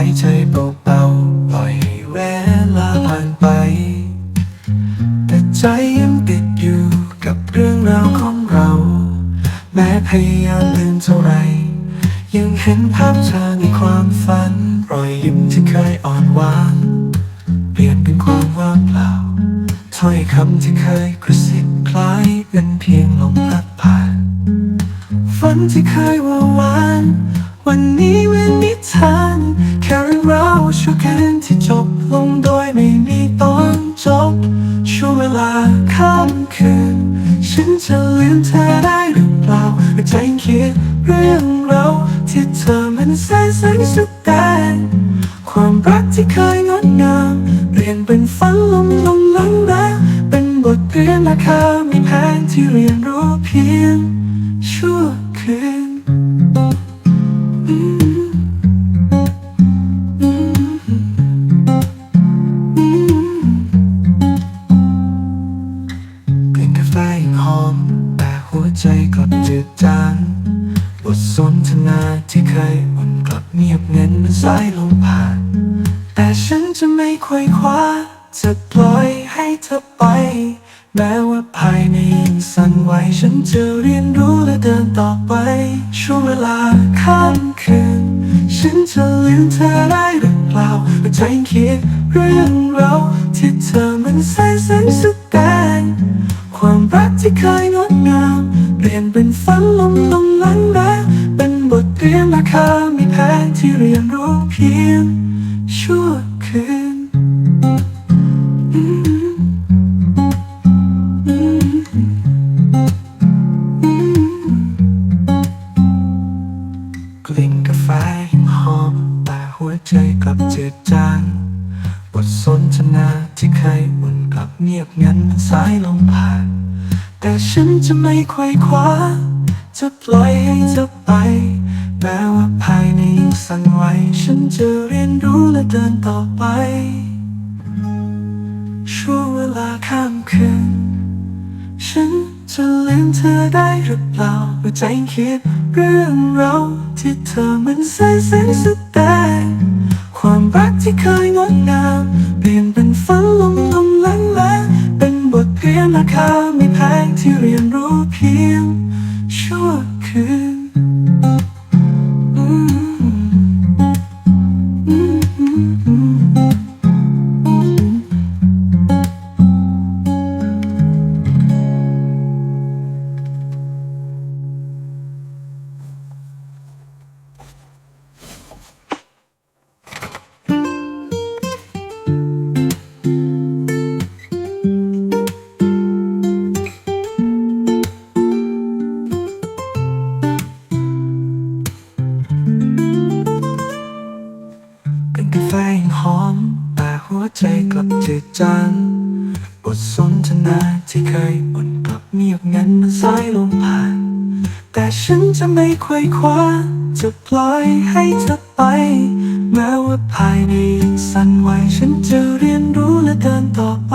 ายใจเบาๆปล่อยเวลาผ่านไป แต่ใจยังติดอยู่กับเรื่องราวของเรา แม้พยายามลืมเท่าไร ยังเห็นภาพเธอในความฝัน รอยยิ้มที่เคยอ่อนหวาน เปลี่ยนเป็นความว่างเปล่า ถ้อยคำที่เคยกระซิบคล้ายเป็นเพียงลมพัดผ่านฝันที่เคยว่าหวาน วันนี้เหมือนนิทาน ฉันจะลืมเธอได้หรือเปล่าหรือใจคิดเรื่องเราที่เธอมันแสนแสนสุดแดนความรักที่เคยงดงามเปลี่ยนเป็นฝันลมลมลังแรงเป็นบทเรียนราคาไม่แพงที่เรียนรู้เพียงชั่วคืน ใจกลับจืดจางบทสนทนาที่เคยอุ่นกลับเงียบเงินมันสายลมผ่าน แต่ฉันจะไม่ควยคว้า จะปล่อยให้เธอไป แม้ว่าภายในยังสั่นไหวฉันจะเรียนรู้และเดินต่อไป ช่วงเวลาข้ามคืน ฉันจะลืมเธอได้หรือเปล่าหัวใจคิดเรื่องเราที่เธอมันแสนแสนสุดแดงความรักที่เคยงดงาม เปลี่ยนเป็นฝันลมลมลังแรงเป็นบทเรียนราคาไม่แพงที่เรียนรู้เพียงชั่วคืนกลิ่นกาแฟยังหอมแต่หัวใจกลับจืดจางบทสนทนาที่เคยอุ่นกลับเงียบงันสายลมผ่าน แต่ฉันจะไม่ควยคว้า จะปล่อยให้เธอไปแม้ว่าภายในยังสั่นไหวฉันจะเรียนรู้และเดินต่อไป ช่วงเวลาข้ามคืน ฉันจะลืมเธอได้หรือเปล่าหัวใจคิดเรื่องเราที่เธอมันแสนแสนสุดแดงความรักที่เคยงดงาม เปลี่ยนเป็นฝันลมลมแรงแรงเป็นบทเรียนราคาไม่ งที่เรียนรู้เพียง เป็นกาแฟยังหอม แต่หัวใจกลับจืดจางบทสนทนาที่เคยอุ่นกลับเงียบงันมันสายลมผ่าน แต่ฉันจะไม่ควยคว้า จะปล่อยให้เธอไป แม้ว่าภายในยังสั่นไหวฉันจะเรียนรู้และเดินต่อไป